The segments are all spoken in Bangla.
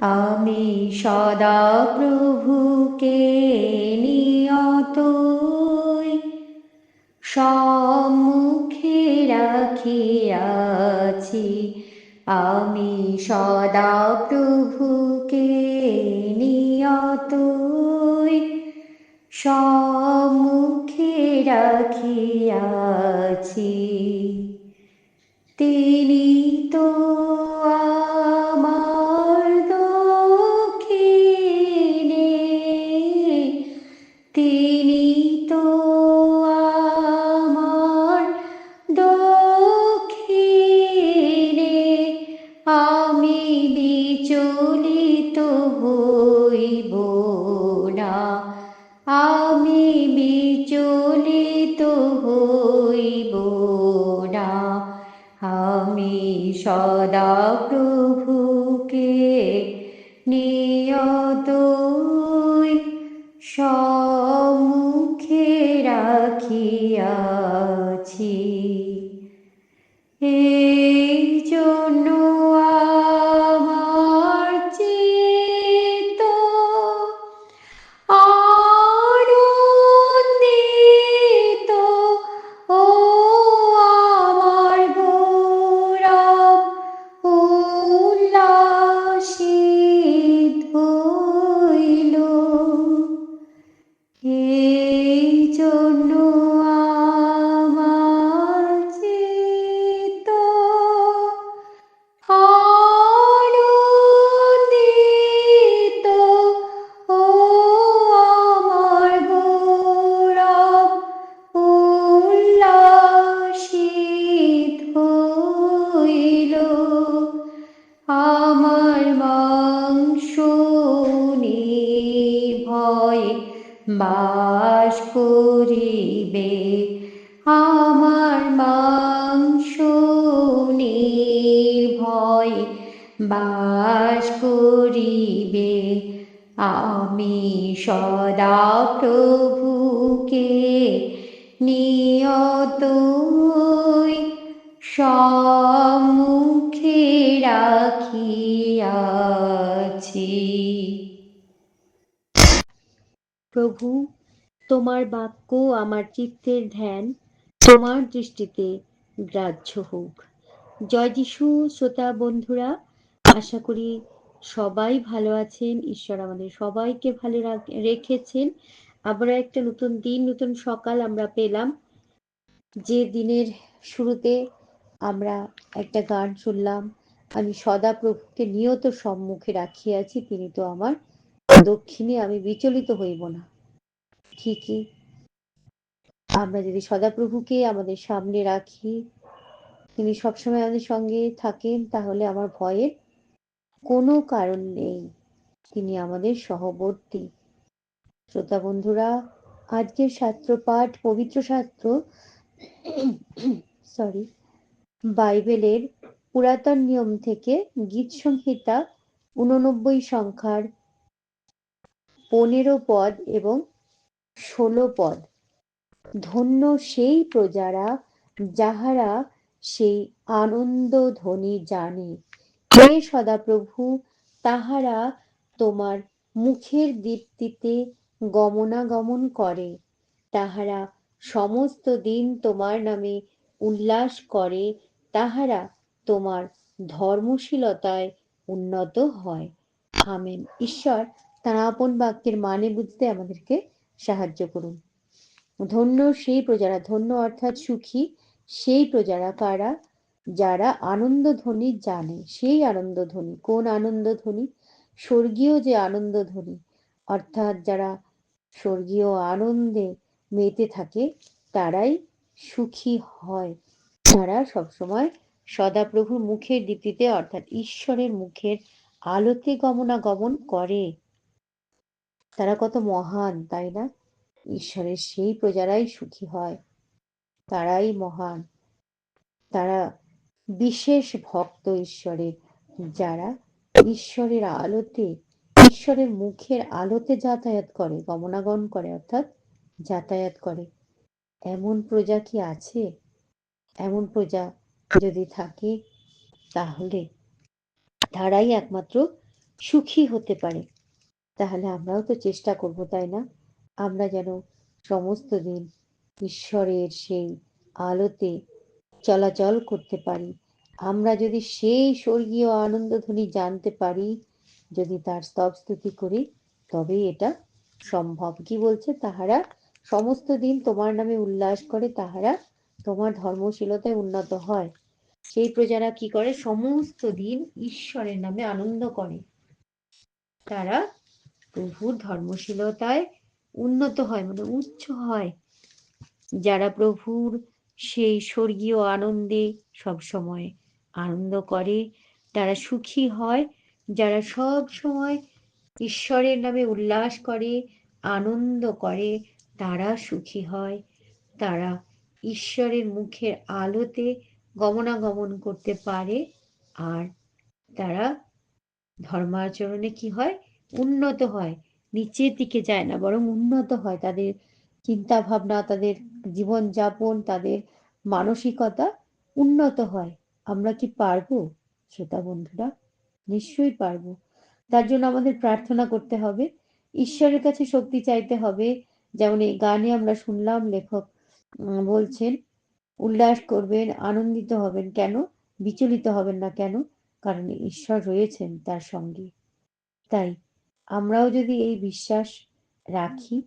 আমি সদা প্রভুকে নিয়তই সম্মুখে রাখিয়াছি। আমি সদা প্রভুকে নিয়তই সম্মুখে রাখিয়াছি। তিনি না আমি বিচলিত হইব না আমি সদা প্রভুকে নিয়তই সম্মুখে রাখিয়াছি। এই বাস করিবে আমার মাংস ভয় বাস করিবে। আমি সদা প্রভুকে নিয়তই সম্মুখে রাখিয়াছি। প্রভু, তোমার বাক্য আমার চিত্তের ধ্যান, তোমার দৃষ্টিতে গ্রাহ্য হোক। জয় যিশু শ্রোতা বন্ধুরা, আশা করি সবাই ভালো আছেন। ঈশ্বর আমাদের সবাইকে ভালো রেখেছেন। আবার একটা নতুন দিন, নতুন সকাল আমরা পেলাম। যে দিনের শুরুতে আমরা একটা গান শুনলাম, আমি সদা প্রভুকে নিয়ত সম্মুখে রাখিয়াছি তিনি তো আমার দক্ষিণে আমি বিচলিত হইব না। ঠিকই। আমরা যদি সদাপ্রভুকে আমাদের সামনে রাখি, তিনি সবসময় আমাদের সঙ্গে থাকেন, তাহলে আমার ভয়ের কোনো কারণ নেই। তিনি আমাদের সহবর্তী। শ্রোতা বন্ধুরা, আজকের শাস্ত্র পাঠ, পবিত্র শাস্ত্র সরি বাইবেলের পুরাতন নিয়ম থেকে গীত সংহিতা উননব্বই সংখ্যার পনেরো পদ এবং ষোলো পদ। ধন্য সেই প্রজারা যাহারা সেই আনন্দ ধ্বনি জানে। হে সদাপ্রভু, তাহারা তোমার মুখের দীপ্তিতে গমনাগমন করে। তাহারা সমস্ত দিন তোমার নামে উল্লাস করে। তাহারা তোমার ধর্মশীলতায় উন্নত হয়। আমেন। ঈশ্বর তার আপন বাক্যের মানে বুঝতে আমাদেরকে সাহায্য করুন। ধন্য সেই প্রজারা, ধন্য অর্থাৎ সুখী সেই প্রজারা কারা? যারা আনন্দ ধ্বনি জানে, সেই আনন্দ ধ্বনি। কোন আনন্দ ধ্বনি? স্বর্গীয় যে আনন্দ ধ্বনি। অর্থাৎ যারা স্বর্গীয় আনন্দে মেতে থাকে, তারাই সুখী হয়। তারা সবসময় সদাপ্রভুর মুখের দীপ্তিতে, অর্থাৎ ঈশ্বরের মুখের আলোতে গমনাগমন করে। তারা কত মহান, তাই না? ঈশ্বরের সেই প্রজারাই সুখী হয়, তারাই মহান। তারা বিশেষ ভক্ত ঈশ্বরের, যারা ঈশ্বরের আলোতে, ঈশ্বরের মুখের আলোতে যাতায়াত করে, গমনাগমন করে, অর্থাৎ যাতায়াত করে। এমন প্রজা কি আছে? এমন প্রজা যদি থাকে, তাহলে তারাই একমাত্র সুখী হতে পারে। তাহলে আমরাও তো চেষ্টা করব, তাই না? আমরা যেন সমস্ত দিন ঈশ্বরের সেই আলোতে চলাচল করতে পারি। আমরা যদি সেই স্বর্গীয় আনন্দধ্বনি জানতে পারি, যদি তার স্তব স্তুতি করি তবেই এটা সম্ভব। কি বলছে? তাহারা সমস্ত দিন তোমার নামে উল্লাস করে, তাহারা তোমার ধর্মশীলতায় উন্নত হয়। সেই প্রজারা কি করে? সমস্ত দিন ঈশ্বরের নামে আনন্দ করে। তারা প্রভুর ধর্মশীলতায় উন্নত হয় মানে উচ্চ হয়। যারা প্রভুর সেই স্বর্গীয় আনন্দে সব সময় আনন্দ করে, তারা সুখী হয়। যারা সব সময় ঈশ্বরের নামে উল্লাস করে, আনন্দ করে, তারা সুখী হয়। তারা ঈশ্বরের মুখের আলোতে গমনাগমন করতে পারে। আর তারা ধর্মাচরণে কি হয়? উন্নত হয়, নিচের দিকে যায় না, বরং উন্নত হয় তাদের চিন্তা ভাবনা তাদের জীবনযাপন, তাদের মানসিকতা উন্নত হয়। আমরা কি পারব? শ্রোতা বন্ধুরা, নিশ্চয়ই পারব। তার জন্য আমাদের প্রার্থনা করতে হবে। ঈশ্বরের কাছে শক্তি চাইতে হবে। যেমন এই গানে আমরা শুনলাম, লেখক বলছেন, উল্লাস করবেন, আনন্দিত হবেন। কেন? বিচলিত হবেন না কেন? কারণ ঈশ্বর রয়েছেন তার সঙ্গে। তাই আমরাও যদি এই বিশ্বাস রাখি,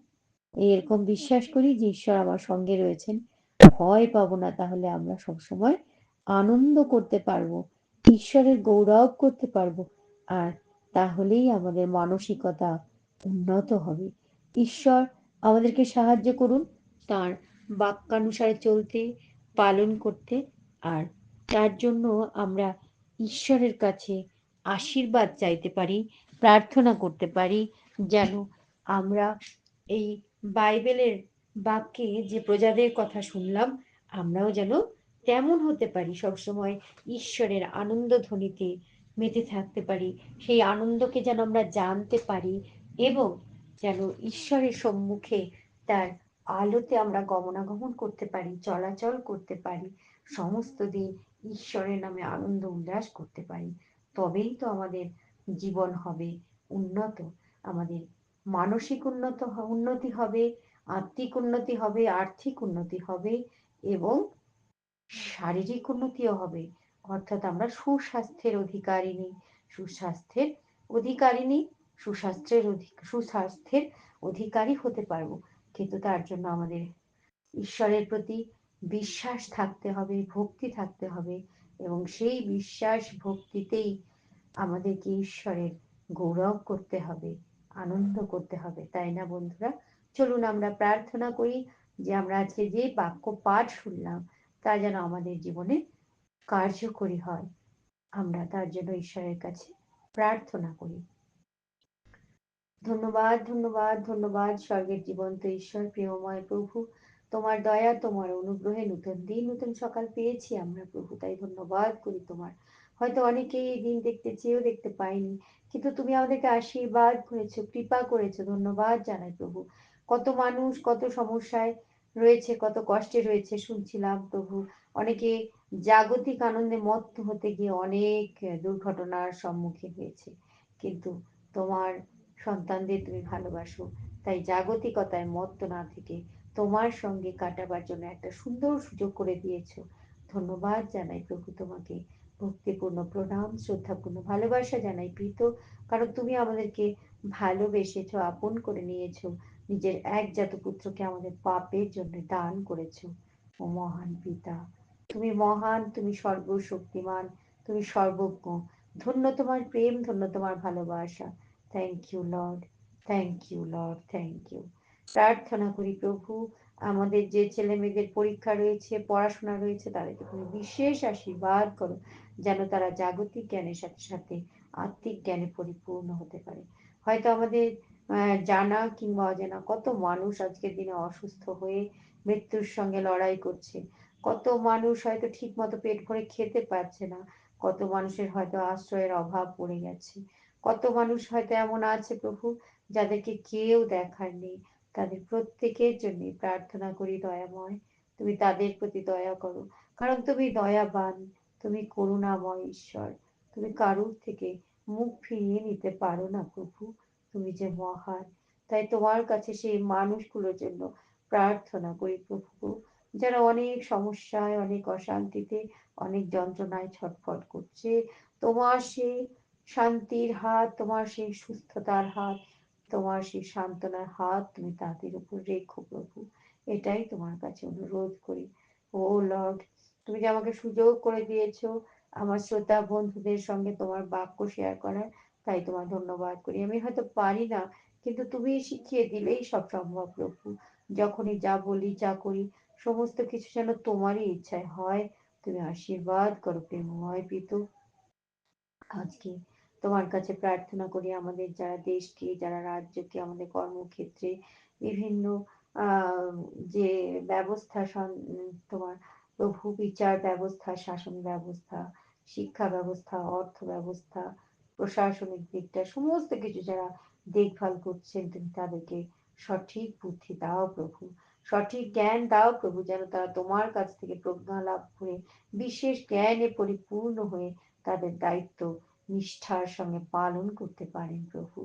এরকম বিশ্বাস করি যে ঈশ্বর আমার সঙ্গে রয়েছেন, ভয় পাবো না, তাহলে আমরা সবসময় আনন্দ করতে পারব, ঈশ্বরের গৌরব করতে পারব, আর তাহলেই আমাদের মানসিকতা উন্নত হবে। ঈশ্বর আমাদেরকে সাহায্য করুন তার বাক্যানুসারে চলতে, পালন করতে, আর তার জন্য আমরা ঈশ্বরের কাছে আশীর্বাদ চাইতে পারি প্রার্থনা করতে পারি যেন আমরা এই বাইবেলের বাক্যে যে প্রজাদের কথা শুনলাম, আমরাও যেন তেমন হতে পারি, সবসময় ঈশ্বরের আনন্দ ধ্বনিতে মেতে থাকতে পারি, সেই আনন্দকে যেন আমরা জানতে পারি এবং যেন ঈশ্বরের সম্মুখে তার আলোতে আমরা গমনাগমন করতে পারি, চলাচল করতে পারি, সমস্ত দিন ঈশ্বরের নামে আনন্দ উল্লাস করতে পারি। তবেই তো আমাদের জীবন হবে উন্নত, আমাদের মানসিক উন্নত উন্নতি হবে, আত্মিক উন্নতি হবে, আর্থিক উন্নতি হবে এবং শারীরিক উন্নতিও হবে। অর্থাৎ আমরা সুস্বাস্থ্যের অধিকারিণী সুস্বাস্থ্যের অধিকারিণী, সুস্বাস্থ্যের সুস্বাস্থ্যের অধিকারী হতে পারব। কিন্তু তার জন্য আমাদের ঈশ্বরের প্রতি বিশ্বাস থাকতে হবে, ভক্তি থাকতে হবে এবং সেই বিশ্বাস, ভক্তিতেই আমাদেরকে ঈশ্বরের গৌরব করতে হবে, আনন্দ করতে হবে, তাই না বন্ধুরা? চলুন আমরা প্রার্থনা করি যে আমরা আজকে যে বাক্য পাঠ শুনলাম, তা যেন আমাদের জীবনে কার্যকরী হয়। আমরা তার জন্য ঈশ্বরের কাছে প্রার্থনা করি। ধন্যবাদ ধন্যবাদ ধন্যবাদ, স্বর্গের জীবন্ত ঈশ্বর, প্রিয়ময় প্রভু। তোমার দয়া, তোমার অনুগ্রহে নতুন দিন, নতুন সকাল পেয়েছি আমরা প্রভু, তাই ধন্যবাদ করি তোমার হয়তো অনেকেই এই দিন দেখতে চেয়েও দেখতে পাইনি কিন্তু তুমি আমাদেরকে আশীর্বাদ করেছ, কৃপা করেছ, ধন্যবাদ জানাই প্রভু। কত মানুষ, কত সমস্যায় রয়েছে, কত কষ্টে রয়েছে শুনছিলাম প্রভু। অনেকে জাগতিক আনন্দে মত্ত হতে গিয়ে অনেক দুর্ঘটনার সম্মুখীন হয়েছে। কিন্তু তোমার সন্তানদের তুমি ভালোবাসো, তাই জাগতিকতায় মত্ত না থেকে তোমার সঙ্গে কাটাবার জন্য একটা সুন্দর সুযোগ করে দিয়েছ। ধন্যবাদ জানাই প্রভু তোমাকে। ভক্তিপূর্ণ প্রণাম, শ্রদ্ধাপূর্ণ ভালোবাসা জানাই প্রীত। কারণ তুমি আমাদেরকে ভালোবেসেছ, আপন করে নিয়েছো, নিজের একজাত পুত্রকে আমাদের পাপের জন্য দান করেছ, ও মহান পিতা। তুমি মহান, তুমি সর্বশক্তিমান, তুমি সর্বজ্ঞ, ধন্য তোমার প্রেম, ধন্য তোমার ভালোবাসা। Thank you Lord thank you Lord thank you প্রার্থনা করি প্রভু আমাদের যে ছেলে মেয়েদের পরীক্ষা রয়েছে, পড়াশোনা রয়েছে, তাদেরকে তুমি বিশেষ আশীর্বাদ করো যেন তারা জাগতিক জ্ঞানের সাথে সাথে আত্মিক জ্ঞানে পরিপূর্ণ হতে পারে। হয়তো আমাদের জানা কিংবা অজানা কত মানুষ আজকের দিনে অসুস্থ হয়ে মৃত্যুর সঙ্গে লড়াই করছে। কত মানুষ হয়তো ঠিক মতো পেট ভরে খেতে পারছে না। কত মানুষের হয়তো আশ্রয়ের অভাব পড়ে গেছে। কত মানুষ হয়তো এমন আছে প্রভু, যাদেরকে কেউ দেখার নেই। তাদের প্রত্যেকের জন্য প্রার্থনা করি দয়াময়। তুমি তাদের প্রতি দয়া করো। কারণ তুমি দয়াবান, তুমি করুণাময় ঈশ্বর। তুমি কারুর থেকে মুখ ফিরিয়ে নিতে পারো না প্রভু, তুমি যে মহান। তাই তোমার কাছে সেই মানুষগুলোর জন্য প্রার্থনা করি প্রভু যারা অনেক সমস্যায়, অনেক অশান্তিতে, অনেক যন্ত্রণায় ছটফট করছে। তোমার সেই শান্তির হাত, তোমার সেই সুস্থতার হাত তোমার সেই সান্ত্বনার হাত তুমি তাদের উপর রেখো প্রভু। এটাই তোমার কাছে অনুরোধ করি। ও লর্ড, তুমি যে আমাকে সুযোগ করে দিয়েছ আমার শ্রোতা বন্ধুদের সঙ্গে তোমার বাক্য শেয়ার করার, তাই তোমার ধন্যবাদ করি। আমি হয়তো পারি না, কিন্তু তুমি শিখিয়ে দিলেই সব সম্ভব প্রভু। যখনই যা বলি, যা করি, সমস্ত কিছু যেন তোমারই ইচ্ছায় হয়, তুমি আশীর্বাদ করো প্রেমময় পিতু। আজকে তোমার কাছে প্রার্থনা করি আমাদের যারা দেশকে, যারা রাজ্যকে, আমাদের কর্মক্ষেত্রে বিভিন্ন যে ব্যবস্থা তোমার প্রভু বিচার ব্যবস্থা, শাসন ব্যবস্থা, শিক্ষা ব্যবস্থা, অর্থ ব্যবস্থা, প্রশাসনিক দিকটা, সমস্ত কিছু যারা দেখভাল করছেন তুমি তাদেরকে সঠিক বুদ্ধি দাও প্রভু। সঠিক জ্ঞান দাও প্রভু যেন তারা তোমার কাছ থেকে প্রজ্ঞা লাভ করে, বিশেষ জ্ঞানে পরিপূর্ণ হয়ে তাদের দায়িত্ব নিষ্ঠার সঙ্গে পালন করতে পারেন প্রভু।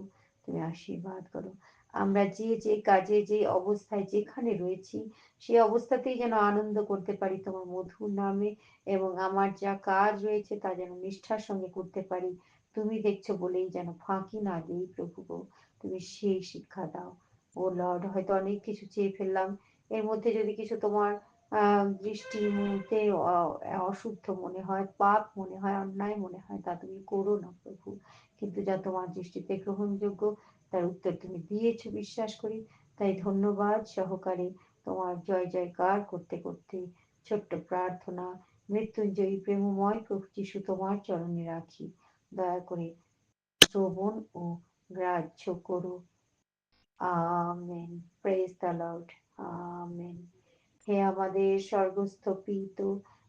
তুমি আশীর্বাদ করো। আমরা যে যে কাজে, যে অবস্থায় যেখানে রয়েছি সেই অবস্থাতেই যেন আনন্দ করতে পারি তোমার মধুর নামে এবং আমার যা কাজ রয়েছে তা যেন নিষ্ঠার সঙ্গে করতে পারি। তুমি দেখছ বলেই যেন ফাঁকি না দিই প্রভু গো। তুমি সেই শিক্ষা দাও। ও লর্ড, হয়তো অনেক কিছু চেয়ে ফেললাম। এর মধ্যে যদি কিছু তোমার দৃষ্টির মুহূর্তে অশুদ্ধ মনে হয়, পাপ মনে হয়, অন্যায় মনে হয়, তা তুমি করো না প্রভু। কিন্তু যা তোমার দৃষ্টিতে গ্রহণযোগ্য, তার উত্তর তুমি দিয়েছ, বিশ্বাস করি। তাই ধন্যবাদ সহকারে তোমার জয় জয়কার করতে করতে। ছোট্ট প্রার্থনা, মৃত্যুঞ্জয়ী প্রেমময় প্রভু যিশু তোমার চরণে রাখি। দয়া করে শ্রবণ ও গ্রাহ্য করো। Amen. Praise the Lord amen. হে আমাদের স্বর্গস্থ পিত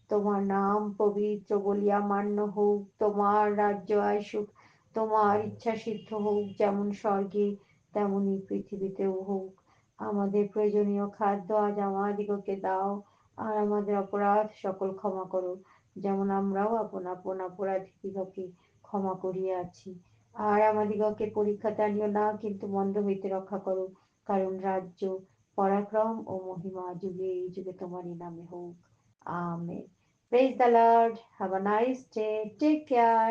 তোমার নাম পবিত্র বলিয়া মান্য হোক তোমার রাজ্য আইসুক তোমার ইচ্ছা সিদ্ধ হোক যেমন স্বর্গে, তেমনি পৃথিবীতেও হোক আমাদের প্রয়োজনীয় খাদ্য আজ আমাদিগকে দাও, আর আমাদের অপরাধ সকল ক্ষমা করো, যেমন আমরাও আপন আপন অপরাধীদিগকে ক্ষমা করিয়াছি আর আমাদিগকে পরীক্ষা আনিও না, কিন্তু মন্দ হইতে রক্ষা করো, কারণ রাজ্য পরাক্রম ও মহিমা যুগে এই যুগে তোমারই নামে হোক amen praise the lord have a nice day take care